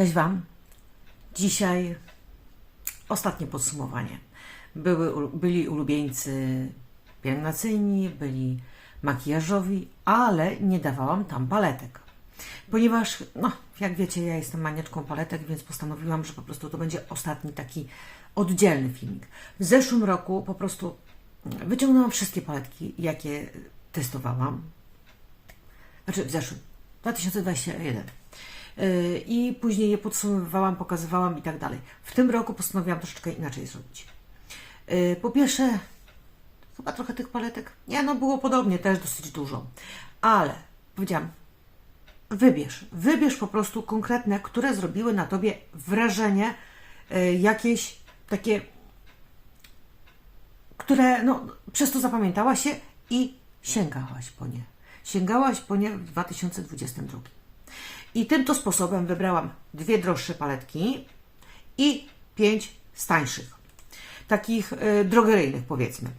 Cześć Wam. Dzisiaj ostatnie podsumowanie. Były, byli ulubieńcy pielęgnacyjni, byli makijażowi, ale nie dawałam tam paletek. Ponieważ, no, jak wiecie, ja jestem maniaczką paletek, więc postanowiłam, że po prostu to będzie ostatni taki oddzielny filmik. W zeszłym roku po prostu wyciągnęłam wszystkie paletki, jakie testowałam. Znaczy w zeszłym, 2021. Yy, I później je podsumowywałam, pokazywałam i tak dalej. W tym roku postanowiłam troszeczkę inaczej zrobić. Yy, Po pierwsze, chyba trochę tych paletek. Nie, no było podobnie, też dosyć dużo. Ale powiedziałam, wybierz, wybierz po prostu konkretne, które zrobiły na tobie wrażenie yy, jakieś takie, które no, przez to zapamiętałaś się i sięgałaś po nie. Sięgałaś po nie w 2022. I tym to sposobem wybrałam dwie droższe paletki i pięć z tańszych. Takich y, drogeryjnych powiedzmy.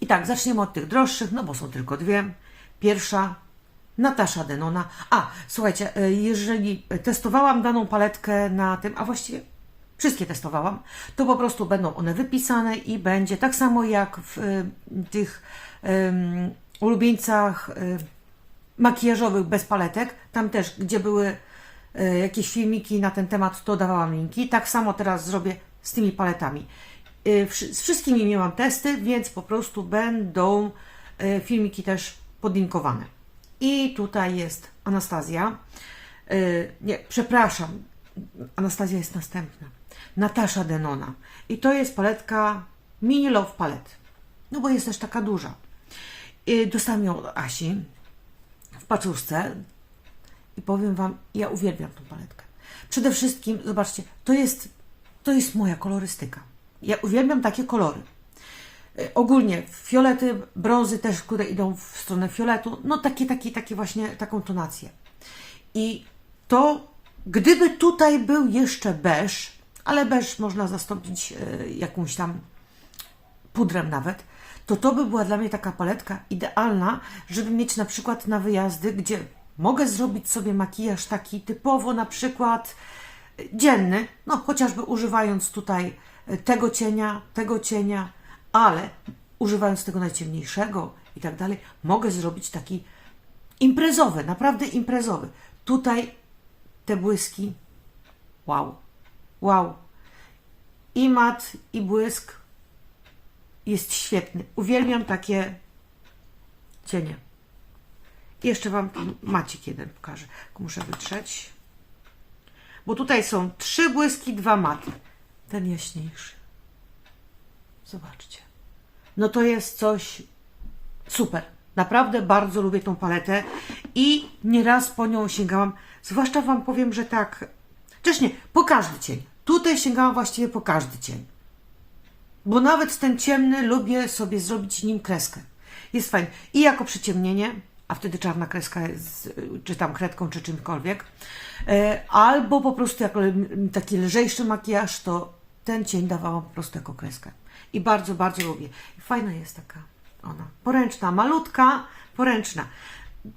I tak, zaczniemy od tych droższych, no bo są tylko dwie. Pierwsza Natasza Denona. A, słuchajcie, y, jeżeli testowałam daną paletkę na tym, a właściwie wszystkie testowałam, to po prostu będą one wypisane i będzie tak samo jak w y, tych ym, ulubieńcach y, makijażowych bez paletek, tam też, gdzie były y, jakieś filmiki na ten temat, to dawałam linki. Tak samo teraz zrobię z tymi paletami. Wszy- z wszystkimi miałam testy, więc po prostu będą y, filmiki też podlinkowane. I tutaj jest Anastazja. Nie, przepraszam, Anastazja jest następna. Natasza Denona. I to jest paletka Mini Love Palette. No bo jest też taka duża. Dostałam ją od Asi w paczuszce i powiem Wam, ja uwielbiam tą paletkę. Przede wszystkim, zobaczcie, to jest, to jest moja kolorystyka. Ja uwielbiam takie kolory. Y, Ogólnie fiolety, brązy też, które idą w stronę fioletu, no takie, takie, takie właśnie, taką tonację. I to, gdyby tutaj był jeszcze beż, ale beż można zastąpić y, jakąś tam pudrem nawet, to to by była dla mnie taka paletka idealna, żeby mieć na przykład na wyjazdy, gdzie mogę zrobić sobie makijaż taki typowo na przykład y, dzienny, no chociażby używając tutaj y, tego cienia, tego cienia, ale używając tego najciemniejszego i tak dalej, mogę zrobić taki imprezowy, naprawdę imprezowy. Tutaj te błyski, wow, wow. I mat, i błysk jest świetny. Uwielbiam takie cienie. Jeszcze Wam macik jeden pokażę. Muszę wytrzeć. Bo tutaj są trzy błyski, dwa maty. Ten jaśniejszy. Zobaczcie. No to jest coś super. Naprawdę bardzo lubię tą paletę i nieraz po nią sięgałam. Zwłaszcza Wam powiem, że tak. Chociaż nie, po każdy cień. Tutaj sięgałam właściwie po każdy cień. Bo nawet ten ciemny lubię sobie zrobić nim kreskę. Jest fajny. I jako przyciemnienie, a wtedy czarna kreska jest, czy tam kredką, czy czymkolwiek. E, Albo po prostu jako taki lżejszy makijaż, to ten cień dawałam po prostu jako kreskę. I bardzo, bardzo lubię. Fajna jest taka ona. Poręczna, malutka, poręczna.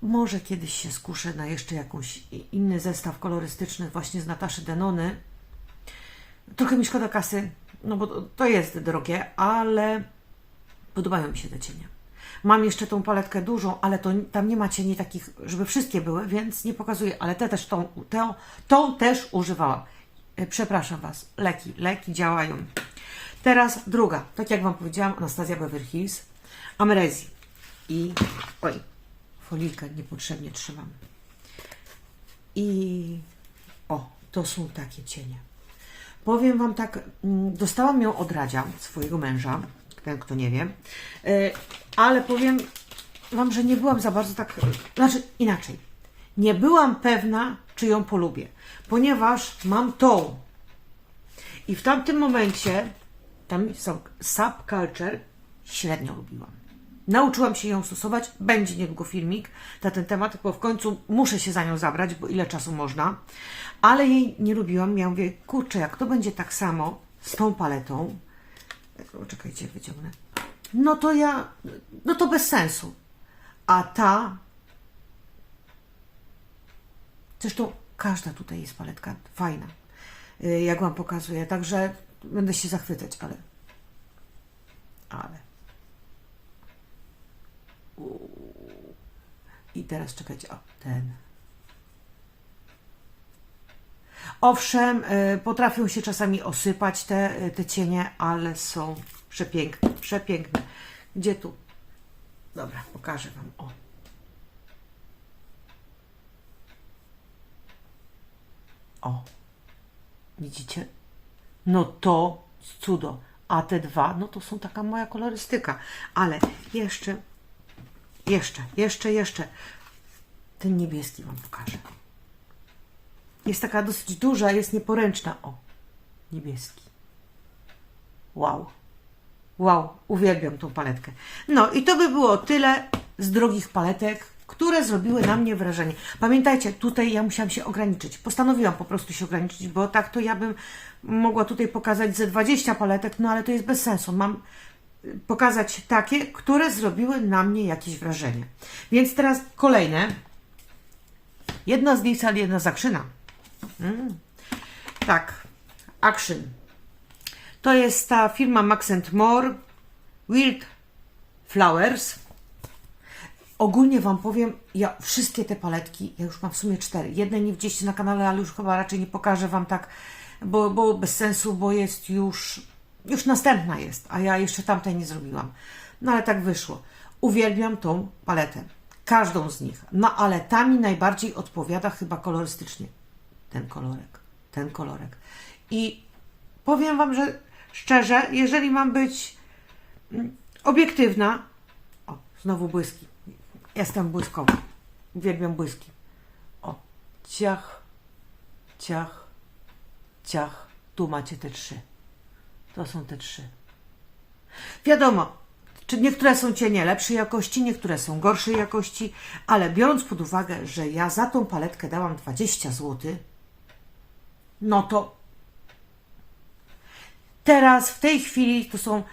Może kiedyś się skuszę na jeszcze jakąś i- inny zestaw kolorystyczny właśnie z Nataszy Denony. Trochę mi szkoda kasy, no bo to- jest drogie, ale podobają mi się te cienie. Mam jeszcze tą paletkę dużą, ale to, tam nie ma cieni takich, żeby wszystkie były, więc nie pokazuję, ale te też tą, tą, tą też używałam. E, Przepraszam Was, leki, leki działają. Teraz druga, tak jak Wam powiedziałam, Anastazja Beverly Hills, Amrezi i, oj, folijkę niepotrzebnie trzymam. I, o, to są takie cienie. Powiem Wam tak, mm, dostałam ją od Radzia, swojego męża, ten kto nie wie, E, ale powiem Wam, że nie byłam za bardzo tak, znaczy inaczej, nie byłam pewna, czy ją polubię, ponieważ mam tą i w tamtym momencie, tam są subculture, średnio lubiłam. Nauczyłam się ją stosować, będzie niedługo filmik na ten temat, bo w końcu muszę się za nią zabrać, bo ile czasu można. Ale jej nie lubiłam, ja mówię, kurczę, jak to będzie tak samo z tą paletą, czekajcie, wyciągnę, no to ja, no to bez sensu. A ta, zresztą Każda tutaj jest paletka fajna, y, jak Wam pokazuję. Także będę się zachwycać, ale. Ale. I teraz czekajcie, o, ten. Owszem, y, potrafią się czasami osypać te, y, te cienie, ale są przepiękne, przepiękne. Gdzie tu? Dobra, pokażę Wam. O. O. Widzicie? No to cudo. A te dwa, no to są taka moja kolorystyka. Ale jeszcze, jeszcze, jeszcze, jeszcze. Ten niebieski Wam pokażę. Jest taka dosyć duża, jest nieporęczna. O, niebieski. Wow. Wow, uwielbiam tą paletkę. No i to by było tyle z drogich paletek, które zrobiły na mnie wrażenie. Pamiętajcie, tutaj ja musiałam się ograniczyć. Postanowiłam po prostu się ograniczyć, bo tak to ja bym mogła tutaj pokazać ze 20 paletek, no ale to jest bez sensu. Mam pokazać takie, które zrobiły na mnie jakieś wrażenie. Więc teraz kolejne. Jedna z nich, ale jedna zakrzyna. Mm. Tak, Action. To jest ta firma Max More Wild Flowers. Ogólnie Wam powiem, ja wszystkie te paletki, ja już mam w sumie cztery. Jednej nie widzieliście na kanale, ale już chyba raczej nie pokażę Wam tak, bo, bo bez sensu, bo jest już, już następna jest, a ja jeszcze tamtej nie zrobiłam. No ale tak wyszło. Uwielbiam tą paletę. Każdą z nich. No ale ta mi najbardziej odpowiada chyba kolorystycznie. Ten kolorek, ten kolorek. I powiem Wam, że szczerze, jeżeli mam być mm, obiektywna, o, znowu błyski. Jestem błyskowa. Uwielbiam błyski. O, ciach, ciach, ciach. Tu macie te trzy. To są te trzy. Wiadomo, czy niektóre są cienie lepszej jakości, niektóre są gorszej jakości, ale biorąc pod uwagę, że ja za tą paletkę dałam 20 zł, no to teraz w tej chwili to są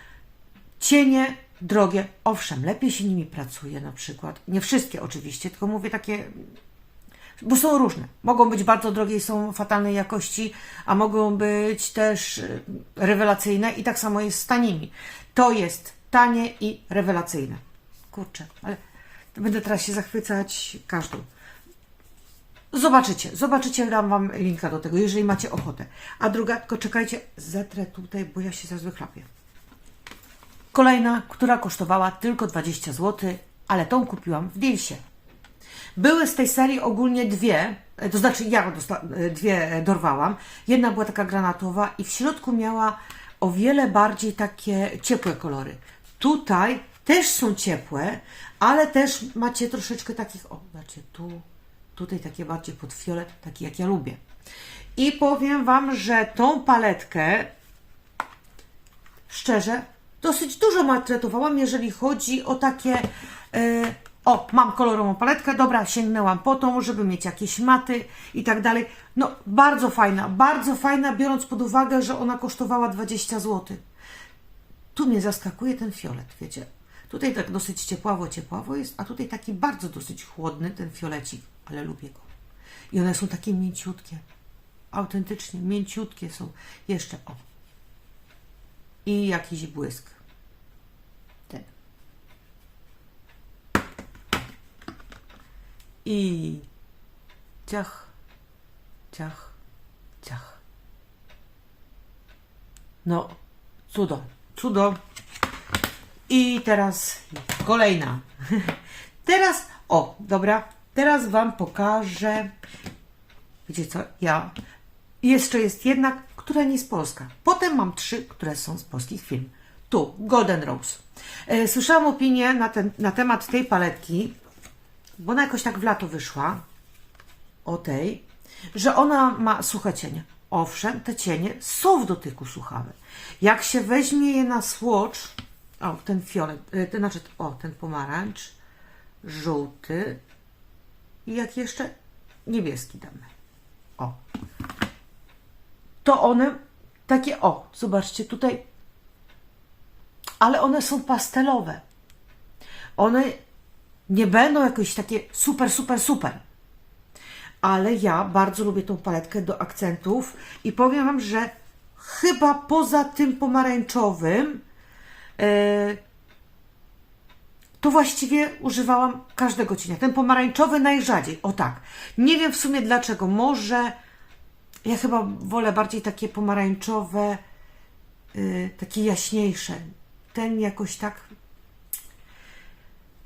cienie drogie. Owszem, lepiej się nimi pracuje na przykład. Nie wszystkie oczywiście, tylko mówię takie, bo są różne. Mogą być bardzo drogie i są fatalnej jakości, a mogą być też y, rewelacyjne i tak samo jest z tanimi. To jest tanie i rewelacyjne. Kurczę, ale będę teraz się zachwycać każdą. Zobaczycie, zobaczycie, dam Wam linka do tego, jeżeli macie ochotę. A druga, tylko czekajcie, zetrę tutaj, bo ja się zaraz wychlapię. Kolejna, która kosztowała tylko 20 zł, ale tą kupiłam w Dealsie. Były z tej serii ogólnie dwie, e, to znaczy ja e, dwie e, dorwałam. Jedna była taka granatowa i w środku miała o wiele bardziej takie ciepłe kolory. Tutaj też są ciepłe, ale też macie troszeczkę takich, o, znaczy tu, tutaj takie bardziej pod fiolet, taki jak ja lubię. I powiem Wam, że tą paletkę szczerze, dosyć dużo maltretowałam, jeżeli chodzi o takie. O, mam kolorową paletkę, dobra, sięgnęłam po tą, żeby mieć jakieś maty i tak dalej. No, bardzo fajna, bardzo fajna, biorąc pod uwagę, że ona kosztowała 20 zł. Tu mnie zaskakuje ten fiolet, wiecie. Tutaj tak dosyć ciepławo, ciepławo jest, a tutaj taki bardzo dosyć chłodny ten fiolecik, ale lubię go. I one są takie mięciutkie. Autentycznie mięciutkie są. Jeszcze o, i jakiś błysk. I ciach, ciach, ciach. No, cudo, cudo. I teraz kolejna. Teraz, o, dobra, teraz Wam pokażę. Wiecie co, ja. Jeszcze jest jedna, która nie jest polska. Potem mam trzy, które są z polskich firm. Tu, Golden Rose. E, Słyszałam opinię na, ten, na temat tej paletki, bo ona jakoś tak w lato wyszła, o tej, że ona ma suche cienie. Owszem, te cienie są w dotyku suchawe. Jak się weźmie je na swatch, o, ten fiolet, e, ten, znaczy, o, ten pomarańcz, żółty i jak jeszcze niebieski damy. O, to one takie, o, zobaczcie tutaj, ale one są pastelowe. One nie będą jakoś takie super, super, super, ale ja bardzo lubię tą paletkę do akcentów i powiem Wam, że chyba poza tym pomarańczowym e, to właściwie używałam każdego cienia. Ten pomarańczowy najrzadziej, o tak. Nie wiem w sumie dlaczego, może ja chyba wolę bardziej takie pomarańczowe, y, takie jaśniejsze. Ten jakoś tak.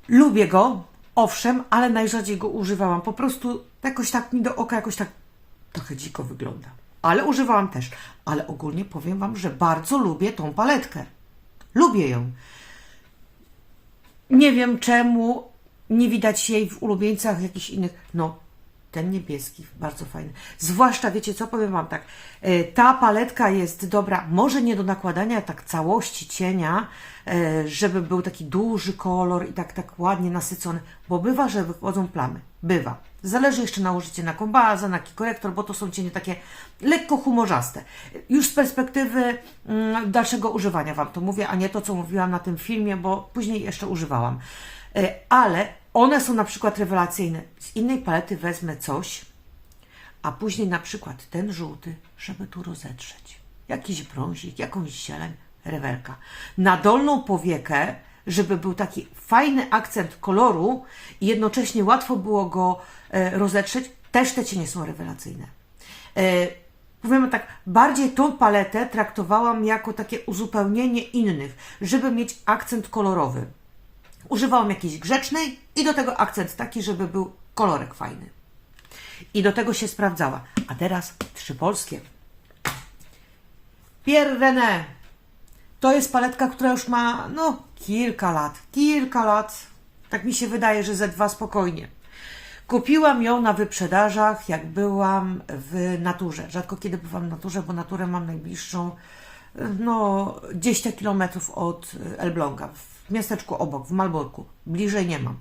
Lubię go, owszem, ale najrzadziej go używałam. Po prostu jakoś tak mi do oka jakoś tak trochę dziko wygląda. Ale używałam też. Ale ogólnie powiem Wam, że bardzo lubię tą paletkę. Lubię ją. Nie wiem czemu nie widać jej w ulubieńcach jakichś innych. No, ten niebieski, bardzo fajny. Zwłaszcza, wiecie co, powiem Wam tak, e, ta paletka jest dobra, może nie do nakładania tak całości cienia, e, żeby był taki duży kolor i tak, tak ładnie nasycony, bo bywa, że wychodzą plamy. Bywa. Zależy jeszcze nałożycie na jaką bazę, na korektor, bo to są cienie takie lekko humorzaste. Już z perspektywy mm, dalszego używania Wam to mówię, a nie to, co mówiłam na tym filmie, bo później jeszcze używałam. E, Ale one są na przykład rewelacyjne. Z innej palety wezmę coś, a później na przykład ten żółty, żeby tu rozetrzeć. Jakiś brązik, jakąś zieleń, rewelka. Na dolną powiekę, żeby był taki fajny akcent koloru i jednocześnie łatwo było go e, rozetrzeć, też te cienie są rewelacyjne. E, Powiem tak, bardziej tą paletę traktowałam jako takie uzupełnienie innych, żeby mieć akcent kolorowy. Używałam jakiejś grzecznej i do tego akcent taki, żeby był kolorek fajny. I do tego się sprawdzała. A teraz trzy polskie. Pierre René. To jest paletka, która już ma, no, kilka lat. Kilka lat. Tak mi się wydaje, że ze dwa spokojnie. Kupiłam ją na wyprzedażach, jak byłam w naturze. Rzadko kiedy bywam w naturze, bo naturę mam najbliższą, no, 20 km od Elbląga, w miasteczku obok, w Malborku. Bliżej nie mam.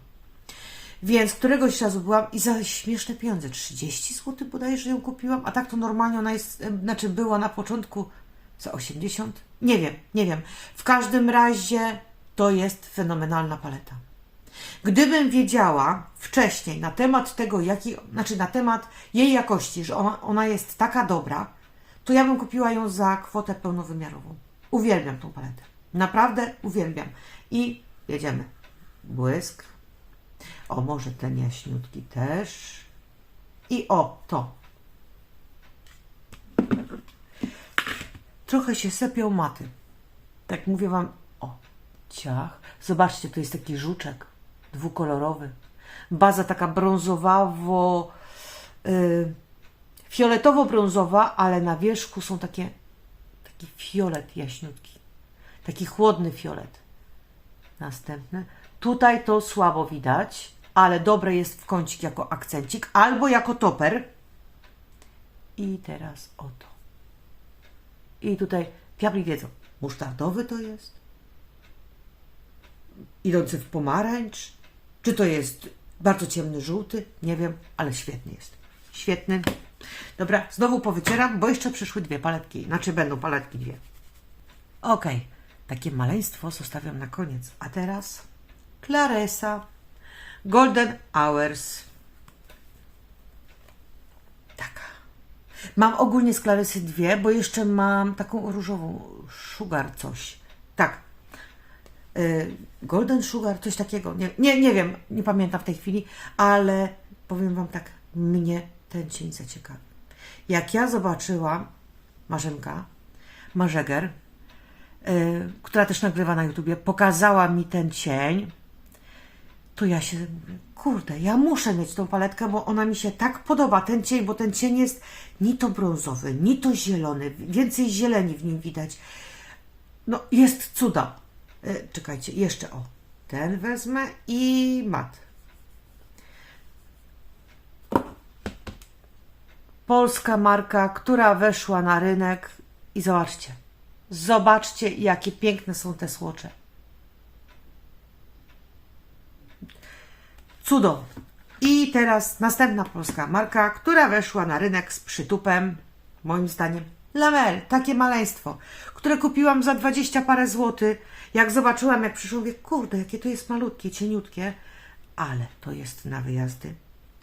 Więc któregoś razu byłam i za śmieszne pieniądze, 30 zł bodajże ją kupiłam, a tak to normalnie ona jest, znaczy była na początku za 80? Nie wiem, nie wiem. W każdym razie to jest fenomenalna paleta. Gdybym wiedziała wcześniej na temat tego, jaki, znaczy na temat jej jakości, że ona, ona jest taka dobra, to ja bym kupiła ją za kwotę pełnowymiarową. Uwielbiam tą paletę. Naprawdę uwielbiam. I jedziemy. Błysk. O, może ten jaśniutki też. I o, to. Trochę się sypią maty. Tak mówię Wam, o, ciach. Zobaczcie, to jest taki żuczek dwukolorowy. Baza taka brązowawo, y, fioletowo-brązowa, ale na wierzchu są takie, taki fiolet jaśniutki. Taki chłodny fiolet. Następny. Tutaj to słabo widać, ale dobre jest w kącik jako akcencik albo jako toper. I teraz oto. I tutaj diabli wiedzą, musztardowy to jest? Idący w pomarańcz? Czy to jest bardzo ciemny żółty? Nie wiem, ale świetny jest. Świetny. Dobra, znowu powycieram, bo jeszcze przyszły dwie paletki. Znaczy będą paletki dwie. Okej, takie maleństwo zostawiam na koniec. A teraz Claresa Golden Hours. Taka. Mam ogólnie z Claresy dwie, bo jeszcze mam taką różową Sugar coś. Tak. Y, Golden Sugar, coś takiego. Nie, nie, nie wiem, nie pamiętam w tej chwili, ale powiem Wam tak, mnie ten cień zaciekawił. Jak ja zobaczyłam Marzenka, Marzeger, która też nagrywa na YouTubie, pokazała mi ten cień, to ja się kurde, ja muszę mieć tą paletkę, bo ona mi się tak podoba, ten cień, bo ten cień jest ni to brązowy, ni to zielony, więcej zieleni w nim widać. No, jest cuda. E, czekajcie, jeszcze o, ten wezmę i mat. Polska marka, która weszła na rynek i zobaczcie, zobaczcie jakie piękne są te słocze. Cudo. I teraz następna polska marka, która weszła na rynek z przytupem, moim zdaniem, Lamel, takie maleństwo, które kupiłam za 20 parę złotych. Jak zobaczyłam, jak przyszło, mówię, kurde, jakie to jest malutkie, cieniutkie, ale to jest na wyjazdy.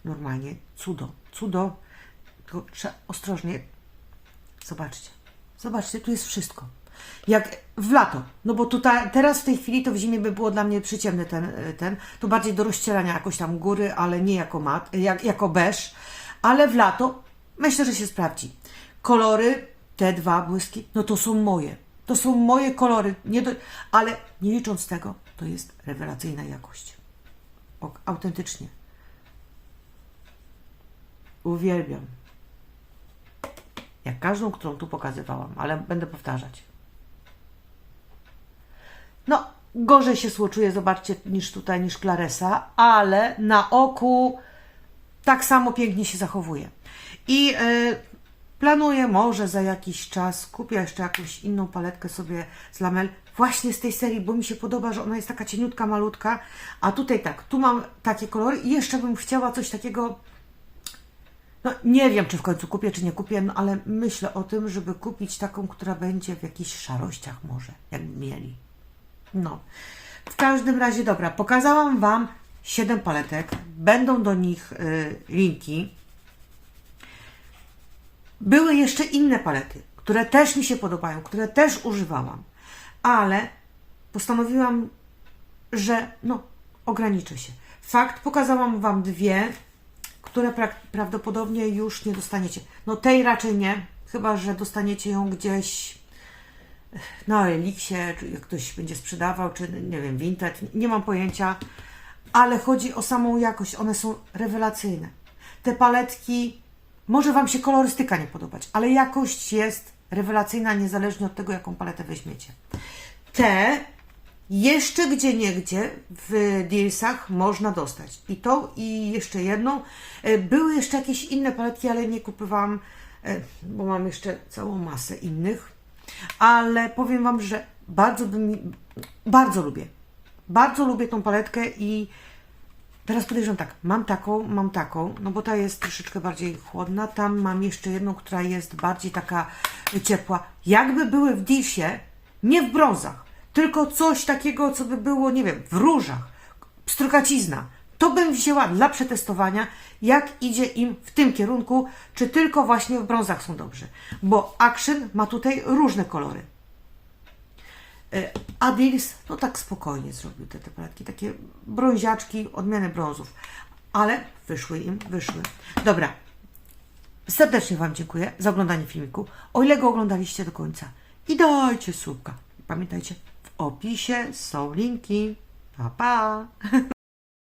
normalnie cudo, cudo, tylko trzeba ostrożnie, zobaczcie, zobaczcie, tu jest wszystko. Jak w lato, no bo tutaj, teraz w tej chwili to w zimie by było dla mnie przyciemny ten, ten, to bardziej do rozcierania jakoś tam góry, ale nie jako mat, jak, jako beż, ale w lato myślę, że się sprawdzi. Kolory, te dwa błyski, no to są moje. To są moje kolory, nie do, ale nie licząc tego, to jest rewelacyjna jakość. O, autentycznie. Uwielbiam. Jak każdą, którą tu pokazywałam, ale będę powtarzać. No, gorzej się słoczuje, zobaczcie, niż tutaj, niż Claresa, ale na oku tak samo pięknie się zachowuje. I y, planuję może za jakiś czas, kupię jeszcze jakąś inną paletkę sobie z lamel, właśnie z tej serii, bo mi się podoba, że ona jest taka cieniutka, malutka, a tutaj tak, tu mam takie kolory i jeszcze bym chciała coś takiego, no nie wiem, czy w końcu kupię, czy nie kupię, no ale myślę o tym, żeby kupić taką, która będzie w jakichś szarościach może, jakby mieli. No. W każdym razie, dobra, pokazałam Wam 7 paletek. Będą do nich y, linki. Były jeszcze inne palety, które też mi się podobają, które też używałam, ale postanowiłam, że no, ograniczę się. Fakt, pokazałam Wam dwie, które pra prawdopodobnie już nie dostaniecie. No tej raczej nie, chyba że dostaniecie ją gdzieś na Eliksie, czy jak ktoś będzie sprzedawał, czy nie wiem, Vinted, nie mam pojęcia, ale chodzi o samą jakość, one są rewelacyjne. Te paletki, może Wam się kolorystyka nie podobać, ale jakość jest rewelacyjna, niezależnie od tego, jaką paletę weźmiecie. Te jeszcze gdzie niegdzie w dealsach można dostać. I to i jeszcze jedną. E, Były jeszcze jakieś inne paletki, ale nie kupowałam, e, bo mam jeszcze całą masę innych. Ale powiem Wam, że bardzo bym, bardzo lubię. Bardzo lubię tą paletkę i teraz podejrzewam tak, mam taką, mam taką, no bo ta jest troszeczkę bardziej chłodna. Tam mam jeszcze jedną, która jest bardziej taka ciepła. Jakby były w disie, nie w brązach, tylko coś takiego, co by było, nie wiem, w różach, pstrokacizna. To bym wzięła dla przetestowania, jak idzie im w tym kierunku, czy tylko właśnie w brązach są dobrze. Bo Action ma tutaj różne kolory. E, A Dils, no tak spokojnie zrobił te, te paletki, takie brąziaczki, odmiany brązów. Ale wyszły im, wyszły. Dobra, serdecznie Wam dziękuję za oglądanie filmiku. O ile go oglądaliście do końca. I dajcie słupka. Pamiętajcie, w opisie są linki. Pa, pa!